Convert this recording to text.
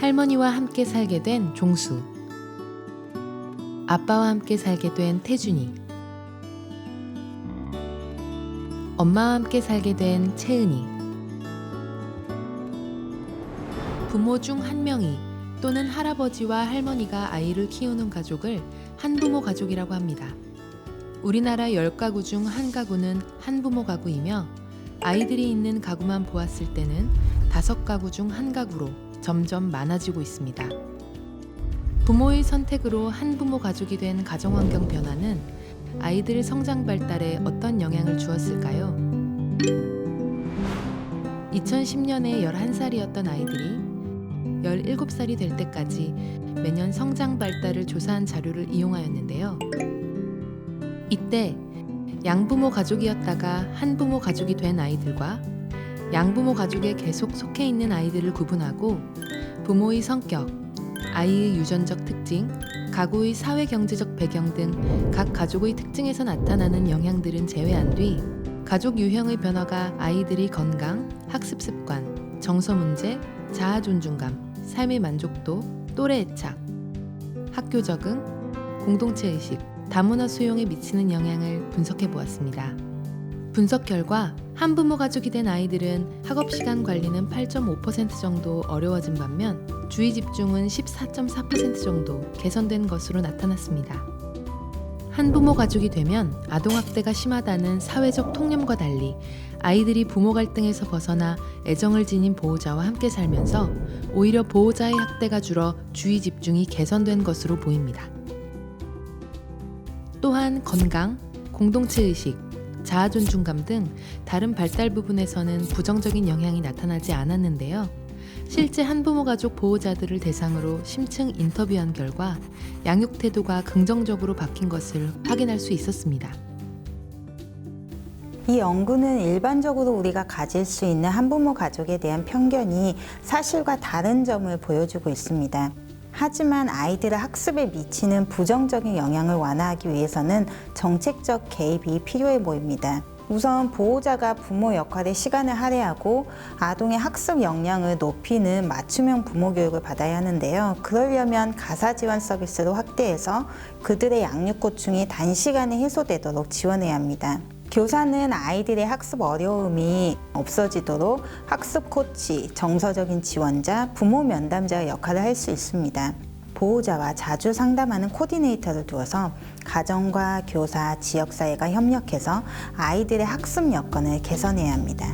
할머니와 함께 살게 된 종수. 아빠와 함께 살게 된 태준이. 엄마와 함께 살게 된 채은이. 부모 중 한 명이 또는 할아버지와 할머니가 아이를 키우는 가족을 한부모 가족이라고 합니다. 우리나라 10가구 중 한 가구는 한부모 가구이며 아이들이 있는 가구만 보았을 때는 다섯 가구 중 한 가구로 점점 많아지고 있습니다. 부모의 선택으로 한 부모 가족이 된 가정 환경 변화는 아이들 성장 발달에 어떤 영향을 주었을까요? 2010년에 11살이었던 아이들이 17살이 될 때까지 매년 성장 발달을 조사한 자료를 이용하였는데요. 이때 양부모 가족이었다가 한부모 가족이 된 아이들과 양부모 가족에 계속 속해 있는 아이들을 구분하고 부모의 성격, 아이의 유전적 특징, 가구의 사회 경제적 배경 등 각 가족의 특징에서 나타나는 영향들은 제외한 뒤 가족 유형의 변화가 아이들의 건강, 학습 습관, 정서 문제, 자아 존중감, 삶의 만족도, 또래 애착, 학교 적응, 공동체 의식, 다문화 수용에 미치는 영향을 분석해 보았습니다. 분석 결과 한부모 가족이 된 아이들은 학업 시간 관리는 8.5% 정도 어려워진 반면 주의 집중은 14.4% 정도 개선된 것으로 나타났습니다. 한부모 가족이 되면 아동학대가 심하다는 사회적 통념과 달리 아이들이 부모 갈등에서 벗어나 애정을 지닌 보호자와 함께 살면서 오히려 보호자의 학대가 줄어 주의 집중이 개선된 것으로 보입니다. 또한 건강, 공동체 의식, 자아 존중감 등 다른 발달 부분에서는 부정적인 영향이 나타나지 않았는데요. 실제 한부모 가족 보호자들을 대상으로 심층 인터뷰한 결과 양육 태도가 긍정적으로 바뀐 것을 확인할 수 있었습니다. 이 연구는 일반적으로 우리가 가질 수 있는 한부모 가족에 대한 편견이 사실과 다른 점을 보여주고 있습니다. 하지만 아이들의 학습에 미치는 부정적인 영향을 완화하기 위해서는 정책적 개입이 필요해 보입니다. 우선 보호자가 부모 역할에 시간을 할애하고 아동의 학습 역량을 높이는 맞춤형 부모 교육을 받아야 하는데요. 그러려면 가사 지원 서비스로 확대해서 그들의 양육 고충이 단시간에 해소되도록 지원해야 합니다. 교사는 아이들의 학습 어려움이 없어지도록 학습 코치, 정서적인 지원자, 부모 면담자의 역할을 할 수 있습니다. 보호자와 자주 상담하는 코디네이터를 두어서 가정과 교사, 지역사회가 협력해서 아이들의 학습 여건을 개선해야 합니다.